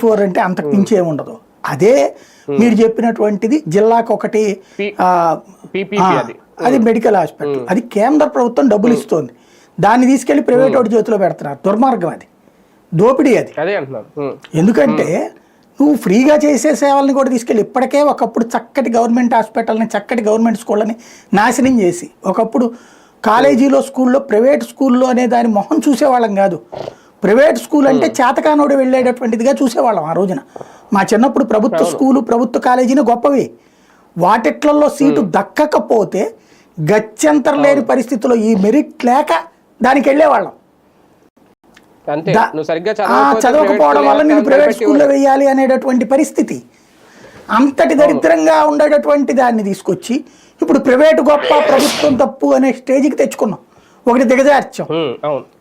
Four అంటే అంతకు మించి ఏమి ఉండదు అదే మీరు చెప్పినటువంటిది జిల్లాకు ఒకటి అది. అది మెడికల్ హాస్పిటల్. అది కేంద్ర ప్రభుత్వం డబ్బులు ఇస్తోంది. దాన్ని తీసుకెళ్ళి ప్రైవేట్ వాడి చేతిలో పెడుతున్నారు. దుర్మార్గం అది. దోపిడీ అది. ఎందుకంటే నువ్వు ఫ్రీగా చేసే సేవల్ని కూడా తీసుకెళ్ళి ఇప్పటికే ఒకప్పుడు చక్కటి గవర్నమెంట్ హాస్పిటల్ని చక్కటి గవర్నమెంట్ స్కూళ్ళని నాశనం చేసి ఒకప్పుడు కాలేజీలో స్కూల్లో ప్రైవేట్ స్కూల్లో అనే దాని మొహం చూసేవాళ్ళం కాదు. ప్రైవేట్ స్కూల్ అంటే చేతకానోడు వెళ్ళేటటువంటిదిగా చూసేవాళ్ళం ఆ రోజున. మా చిన్నప్పుడు ప్రభుత్వ స్కూలు ప్రభుత్వ కాలేజీని గొప్పవి. వాటిట్లలో సీటు దక్కకపోతే గత్యంతరం లేని పరిస్థితిలో ఈ మెరిట్ లేక దానికి వెళ్ళేవాళ్ళం. చదవకపోవడం వల్ల నేను ప్రైవేట్ స్కూల్లో వేయాలి అనేటటువంటి పరిస్థితి. అంతటి దరిద్రంగా ఉండేటటువంటి దాన్ని తీసుకొచ్చి ఇప్పుడు ప్రైవేట్ గొప్ప ప్రభుత్వం తప్పు అనే స్టేజ్కి తెచ్చుకున్నాం. ఒకటి దిగజార్చాం.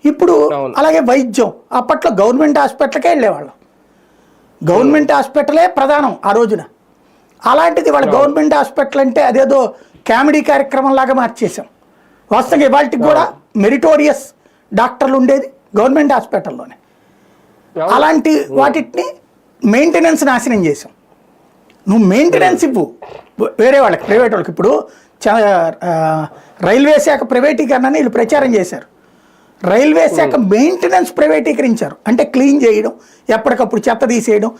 ఇప్పుడు. అలాగే వైద్యం. అప్పట్లో గవర్నమెంట్ హాస్పిటల్కే వెళ్ళేవాళ్ళం. గవర్నమెంట్ హాస్పిటలే ప్రధానం ఆ రోజున. అలాంటిది వాళ్ళ గవర్నమెంట్ హాస్పిటల్ అంటే అదేదో కామెడీ కార్యక్రమం లాగా మార్చేసాం వాస్తవంగా ఇవాళకి కూడా మెరిటోరియస్ డాక్టర్లు ఉండేది గవర్నమెంట్ హాస్పిటల్లోనే. అలాంటి వాటిని మెయింటెనెన్స్ నాశనం చేసాం నువ్వు మెయింటెనెన్స్ ఇవ్వు. వేరే వాళ్ళకి ప్రైవేట్ వాళ్ళకి. ఇప్పుడు రైల్వే శాఖ ప్రైవేటీకరణని వీళ్ళు ప్రచారం చేశారు. రైల్వే శాఖ మెయింటెనెన్స్ ప్రైవేటీకరించారు. అంటే క్లీన్ చేయడం ఎప్పటికప్పుడు చెత్త తీసేయడం